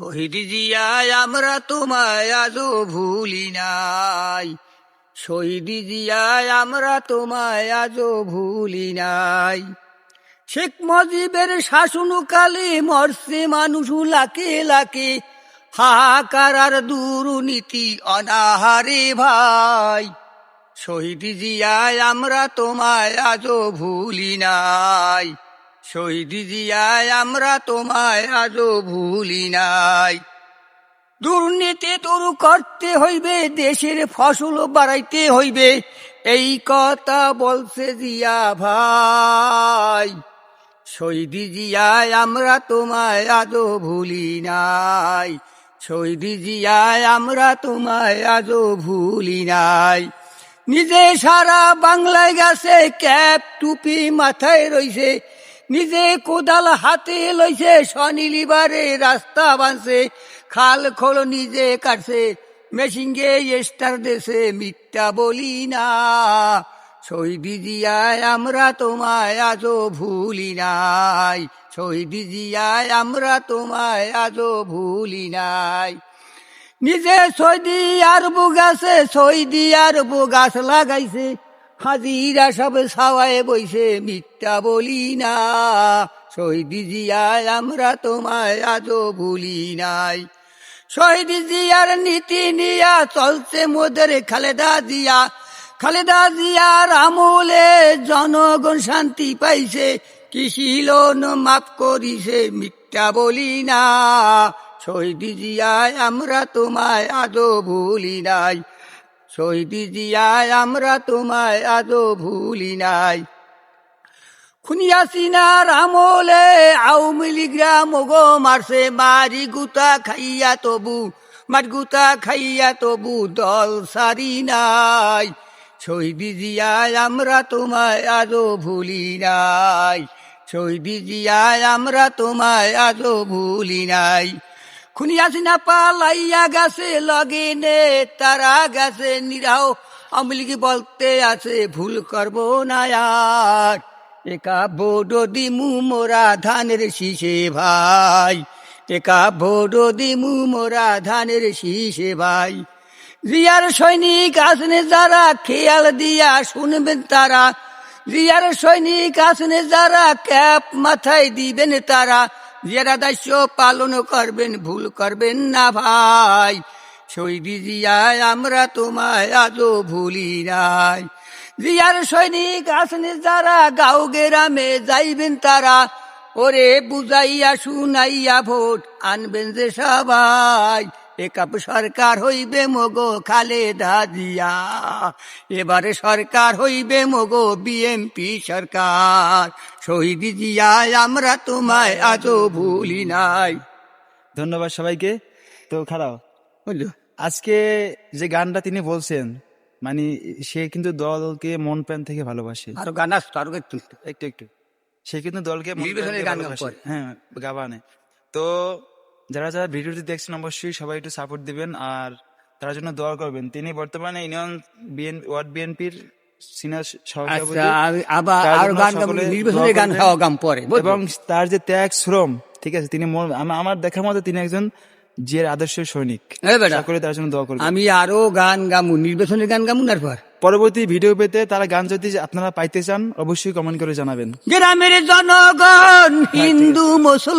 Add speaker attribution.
Speaker 1: শহীদ জিয়ায়, আমরা তোমায় আজও ভুলি নাই। শহীদ জিয়ায়, আমরা তোমায় আজও ভুলি নাই। শেখ মুজিবের শাসনকালে মরছে মানুষ লাকে লাকে হাহাকার আর দুর্নীতি অনাহারে ভাই। শহীদ জিয়ায়, আমরা তোমায় আজও ভুলি নাই। শহীদ জিয়ায়, আমরা তোমায় আজও ভুলি নাই। দুর্নীতি দূর করতে হইবে, দেশের ফসল বাড়াইতে হইবে। এই কথা বলছে জিয়া ভাই। শহীদ জিয়ায়, আমরা তোমায় আজও ভুলি নাই। শহীদ জিয়ায়, আমরা তোমায় আজও ভুলি নাই। নিজে সারা বাংলায় গেছে, ক্যাপ টুপি মাথায় রইছে। নিজে কোদাল হাতে লইছে স্বনিলিবারে রাস্তা বাঁধছে, খাল খোল নিজে কাটছে মেশিন গে স্টার দেশে মিথ্যা বলি না। শহীদ জিয়ায় আমরা তোমায় আজও ভুলি নাই। শহীদ জিয়ায় আমরা তোমায় আজও ভুলি নাই। নিজে সৌদি আরব গাছে সৌদি আরব গাছ লাগাইছে হাজিরা সব সাওয়ায় বইছে, মিথ্যা বলি না। শহীদ জিয়ায় আমরা তোমায় আজও ভুলি নাই। শহীদ জিয়ার নীতি নিয়া চলছে মোদের খালেদা জিয়া। খালেদা জিয়ার আমলে জনগণ শান্তি পাইছে, কৃষি লোন মাফ করিছে, মিথ্যা বলি না। শহীদ জিয়ায় আমরা তোমায় আজও ভুলি নাই। শহীদ জিয়ায় আমরা তোমায় আজও ভুলি নাই। খুনিয়া সিনার আমলে আওয়ামী লীগরা মগো মারছে, মারি গুতা খাইয়া তবু, মার গুতা খাইয়া তবু দল সারি নাই। শহীদ জিয়ায় আমরা তোমায় আজও ভুলি নাই। শহীদ জিয়ায় আমরা তোমায় আজও ভুলি নাই। খুনিয়া সিনা পালাইয়া গেছে লগে নে তারা গেছে, নিরাও আমলিগি বলতে আছে, ভুল করব না আর। একা বোডো দিমু মোরা ধানের শীষে ভাই। একা বোডো দিমু মোরা ধানের শীষে ভাই। রিয়ার সৈনিক আসনে যারা, খেয়াল দিয়া শুনবেন তারা। রিয়ার সৈনিক আসনে যারা, ক্যাপ মাথায় দিবেন তারা। যারা দাস্য পালন করবেন, ভুল করবেন না ভাই। শহীদ জিয়ায় আমরা তোমায় আজও ভুলি নাই। জিয়ার সৈনিক আসনে যারা, গাও গেরামে যাইবেন তারা। ওরে বুঝাইয়া শুনাইয়া ভোট আনবেন যে সবাই। একাপ সরকার হইবে মগো খালেদা জিয়া। এবারে সরকার হইবে মগো বিএমপি সরকার। শহীদ জিয়ায় আমরা তোমায় আজও ভুলি নাই।
Speaker 2: ধন্যবাদ সবাইকে। তো খারাপ
Speaker 1: বুঝলো
Speaker 2: আজকে যে গানটা তিনি বলছেন মানে সে কিন্তু দলকে মন প্রাণ থেকে ভালোবাসে।
Speaker 1: আরও গান আসতো আরও একটু।
Speaker 2: একটু একটু। সে কিন্তু দলকে। হ্যাঁ গাবানে। তো যারা যারা ভিডিওটি দেখছেন অবশ্যই সবাই একটু সাপোর্ট দিবেন আর তার জন্য দোয়া করবেন। তিনি বর্তমানে ইউনিয়ন বিএনপি ওয়ার্ড বিএনপির
Speaker 1: আচ্ছা
Speaker 2: এবং তার যে ত্যাগ শ্রম ঠিক আছে তিনি আমার দেখার মতো তিনি একজন যে আদর্শের সৈনিক। সকলে তার জন্য দোয়া
Speaker 1: আমি আরও গান গামু নির্বাচনের গান গামু না পর?
Speaker 2: পরবর্তী ভিডিও পেতে তারা গান যদি আপনারা পাইতে চান অবশ্যই কমেন্ট করে জানাবেন।
Speaker 1: গ্রামের জনগণ হিন্দু মুসলমান